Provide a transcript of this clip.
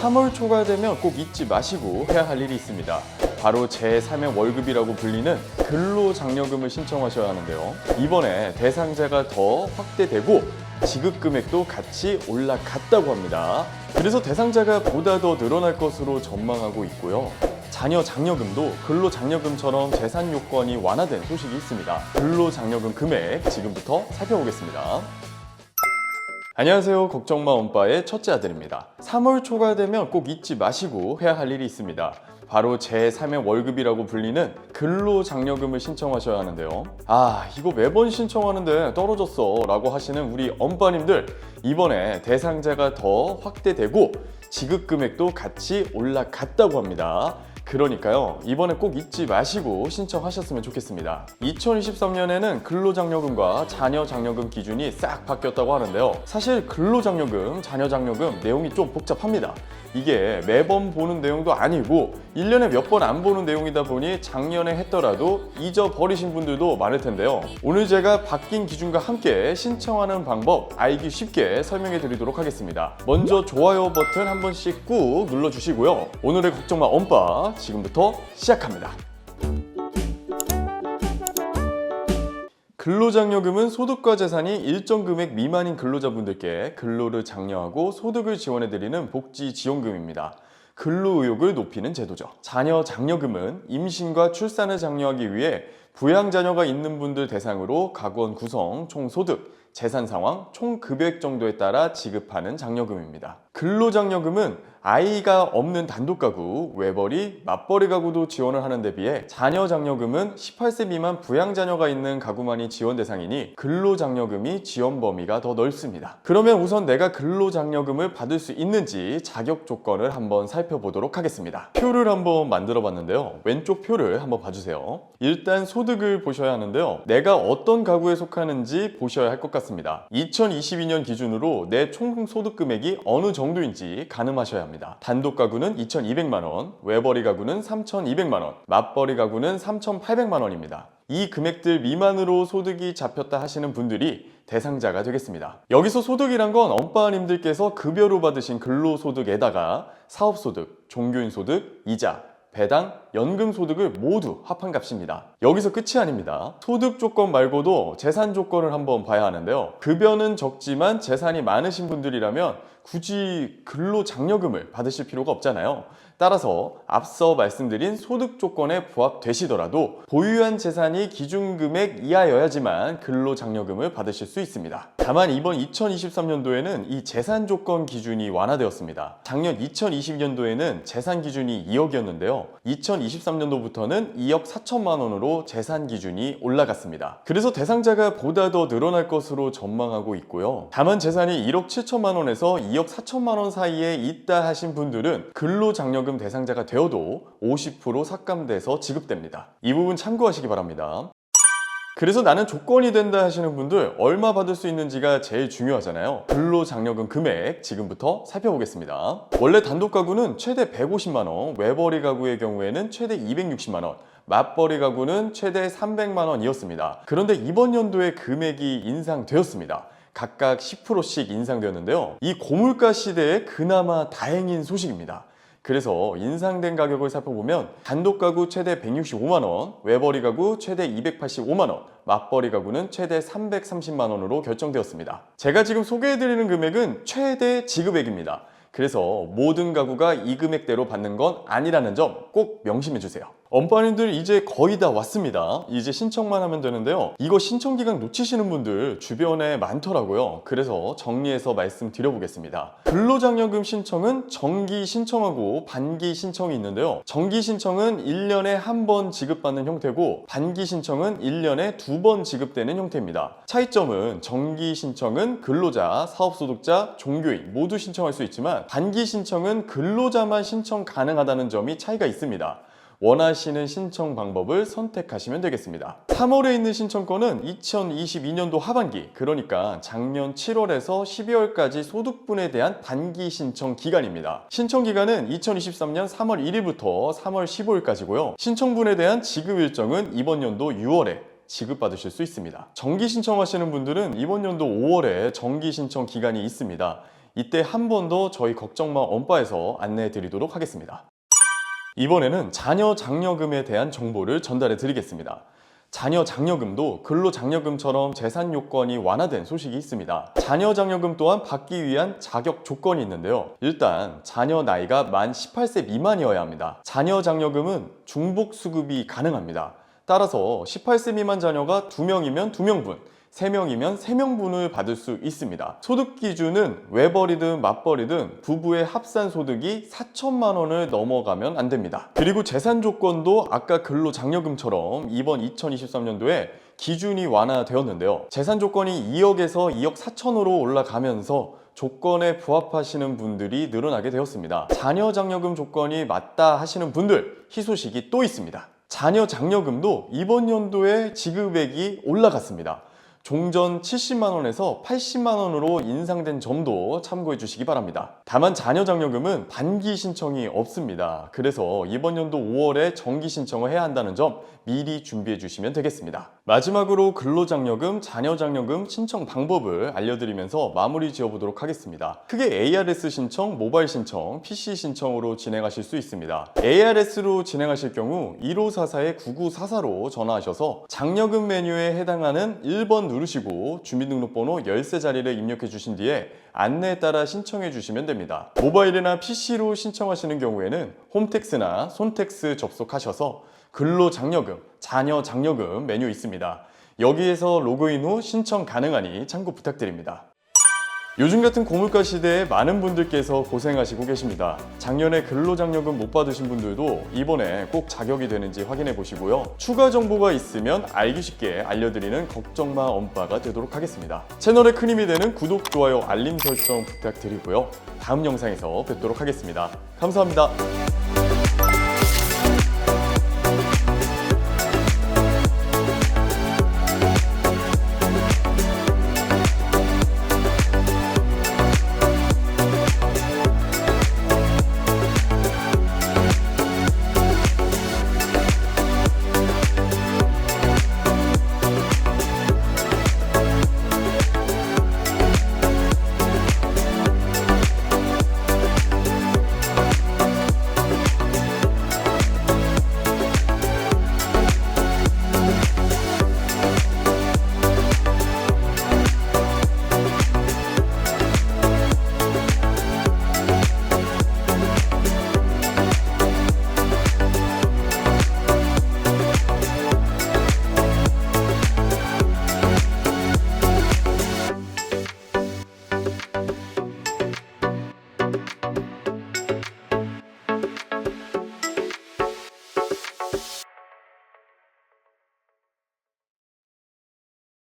3월 초가 되면 꼭 잊지 마시고 해야 할 일이 있습니다. 바로 제3의 월급이라고 불리는 근로장려금을 신청하셔야 하는데요. 이번에 대상자가 더 확대되고 지급 금액도 같이 올라갔다고 합니다. 그래서 대상자가 보다 더 늘어날 것으로 전망하고 있고요. 자녀 장려금도 근로장려금처럼 재산 요건이 완화된 소식이 있습니다. 근로장려금 금액 지금부터 살펴보겠습니다. 안녕하세요. 걱정마 엄빠의 첫째 아들입니다. 3월 초가 되면 꼭 잊지 마시고 해야 할 일이 있습니다. 바로 제3의 월급이라고 불리는 근로장려금을 신청하셔야 하는데요. 아, 이거 매번 신청하는데 떨어졌어 라고 하시는 우리 엄빠님들 이번에 대상자가 더 확대되고 지급 금액도 같이 올라갔다고 합니다. 그러니까요. 이번에 꼭 잊지 마시고 신청하셨으면 좋겠습니다. 2023년에는 근로장려금과 자녀장려금 기준이 싹 바뀌었다고 하는데요. 사실 근로장려금, 자녀장려금 내용이 좀 복잡합니다 이게 매번 보는 내용도 아니고 1년에 몇 번 안 보는 내용이다 보니 작년에 했더라도 잊어버리신 분들도 많을 텐데요. 오늘 제가 바뀐 기준과 함께 신청하는 방법 알기 쉽게 설명해 드리도록 하겠습니다. 먼저 좋아요 버튼 한 번씩 꾹 눌러주시고요. 오늘의 걱정마 엄빠 지금부터 시작합니다. 근로장려금은 소득과 재산이 일정 금액 미만인 근로자분들께 근로를 장려하고 소득을 지원해드리는 복지 지원금입니다. 근로 의욕을 높이는 제도죠. 자녀 장려금은 임신과 출산을 장려하기 위해 부양 자녀가 있는 분들 대상으로 가구원 구성, 총 소득, 재산 상황, 총 금액 정도에 따라 지급하는 장려금입니다. 근로장려금은 아이가 없는 단독 가구, 외벌이, 맞벌이 가구도 지원을 하는 데 비해 자녀 장려금은 18세 미만 부양 자녀가 있는 가구만이 지원 대상이니 근로장려금이 지원 범위가 더 넓습니다. 그러면 우선 내가 근로장려금을 받을 수 있는지 자격 조건을 한번 살펴보도록 하겠습니다. 표를 한번 만들어 봤는데요. 왼쪽 표를 한번 봐주세요. 일단 소득을 보셔야 하는데요. 내가 어떤 가구에 속하는지 보셔야 할 것 같습니다. 2022년 기준으로 내총 소득 금액이 어느 정도인지 가늠하셔야 합니다. 단독 가구는 2,200만 원, 외벌이 가구는 3,200만 원, 맞벌이 가구는 3,800만 원입니다. 이 금액들 미만으로 소득이 잡혔다 하시는 분들이 대상자가 되겠습니다. 여기서 소득이란 건 엄빠님들께서 급여로 받으신 근로소득에다가 사업소득, 종교인 소득, 이자, 배당, 연금 소득을 모두 합한 값입니다. 여기서 끝이 아닙니다. 소득 조건 말고도 재산 조건을 한번 봐야 하는데요. 급여는 적지만 재산이 많으신 분들이라면 굳이 근로장려금을 받으실 필요가 없잖아요. 따라서 앞서 말씀드린 소득 조건에 부합되시더라도 보유한 재산이 기준금액 이하여야지만 근로장려금을 받으실 수 있습니다. 다만 이번 2023년도에는 이 재산 조건 기준이 완화되었습니다. 작년 2020년도에는 재산 기준이 2억이었는데요. 2023년도부터는 2억 4천만 원으로 재산 기준이 올라갔습니다. 그래서 대상자가 보다 더 늘어날 것으로 전망하고 있고요. 다만 재산이 1억 7천만 원에서 2억 4천만 원 사이에 있다 하신 분들은 근로장려금 대상자가 되어도 50% 삭감돼서 지급됩니다. 이 부분 참고하시기 바랍니다. 그래서 나는 조건이 된다 하시는 분들 얼마 받을 수 있는지가 제일 중요하잖아요. 근로장려금 금액 지금부터 살펴보겠습니다. 원래 단독 가구는 최대 150만 원, 외벌이 가구의 경우에는 최대 260만 원, 맞벌이 가구는 최대 300만 원 이었습니다. 그런데 이번 연도에 금액이 인상되었습니다. 각각 10%씩 인상되었는데요. 이 고물가 시대에 그나마 다행인 소식입니다. 그래서 인상된 가격을 살펴보면 단독 가구 최대 165만 원, 외벌이 가구 최대 285만 원, 맞벌이 가구는 최대 330만 원으로 결정되었습니다. 제가 지금 소개해드리는 금액은 최대 지급액입니다. 그래서 모든 가구가 이 금액대로 받는 건 아니라는 점 꼭 명심해 주세요. 엄빠님들 이제 거의 다 왔습니다. 이제 신청만 하면 되는데요. 이거 신청 기간 놓치시는 분들 주변에 많더라고요. 그래서 정리해서 말씀드려보겠습니다. 근로장려금 신청은 정기 신청하고 반기 신청이 있는데요. 정기 신청은 1년에 한 번 지급받는 형태고 반기 신청은 1년에 두 번 지급되는 형태입니다. 차이점은 정기 신청은 근로자, 사업소득자, 종교인 모두 신청할 수 있지만 반기 신청은 근로자만 신청 가능하다는 점이 차이가 있습니다. 원하시는 신청 방법을 선택하시면 되겠습니다. 3월에 있는 신청권은 2022년도 하반기, 그러니까 작년 7월에서 12월까지 소득분에 대한 단기 신청 기간입니다. 신청 기간은 2023년 3월 1일부터 3월 15일까지고요. 신청분에 대한 지급 일정은 이번 연도 6월에 지급받으실 수 있습니다. 정기 신청하시는 분들은 이번 연도 5월에 정기 신청 기간이 있습니다. 이때 한 번 더 저희 걱정마 엄빠에서 안내해 드리도록 하겠습니다. 이번에는 자녀 장려금에 대한 정보를 전달해 드리겠습니다. 자녀 장려금도 근로장려금처럼 재산 요건이 완화된 소식이 있습니다. 자녀 장려금 또한 받기 위한 자격 조건이 있는데요. 일단 자녀 나이가 만 18세 미만이어야 합니다. 자녀 장려금은 중복 수급이 가능합니다. 따라서 18세 미만 자녀가 2명이면 2명분, 3명이면 3명분을 받을 수 있습니다. 소득 기준은 외벌이든 맞벌이든 부부의 합산 소득이 4천만 원을 넘어가면 안 됩니다. 그리고 재산 조건도 아까 근로장려금처럼 이번 2023년도에 기준이 완화되었는데요. 재산 조건이 2억에서 2억 4천으로 올라가면서 조건에 부합하시는 분들이 늘어나게 되었습니다. 자녀 장려금 조건이 맞다 하시는 분들 희소식이 또 있습니다. 자녀 장려금도 이번 연도에 지급액이 올라갔습니다. 종전 70만 원에서 80만 원으로 인상된 점도 참고해 주시기 바랍니다. 다만 자녀 장려금은 반기 신청이 없습니다. 그래서 이번 연도 5월에 정기 신청을 해야 한다는 점 미리 준비해 주시면 되겠습니다. 마지막으로 근로장려금, 자녀장려금 신청 방법을 알려드리면서 마무리 지어보도록 하겠습니다. 크게 ARS 신청, 모바일 신청, PC 신청으로 진행하실 수 있습니다. ARS로 진행하실 경우 1544에 9944로 전화하셔서 장려금 메뉴에 해당하는 1번 누르시고 주민등록번호 열쇠 자리를 입력해 주신 뒤에 안내에 따라 신청해 주시면 됩니다. 모바일이나 PC로 신청하시는 경우에는 홈택스나 손택스 접속하셔서 근로장려금, 자녀장려금 메뉴 있습니다. 여기에서 로그인 후 신청 가능하니 참고 부탁드립니다. 요즘 같은 고물가 시대에 많은 분들께서 고생하시고 계십니다. 작년에 근로장려금 못 받으신 분들도 이번에 꼭 자격이 되는지 확인해 보시고요. 추가 정보가 있으면 알기 쉽게 알려드리는 걱정마 엄빠가 되도록 하겠습니다. 채널에 큰 힘이 되는 구독, 좋아요, 알림 설정 부탁드리고요. 다음 영상에서 뵙도록 하겠습니다. 감사합니다.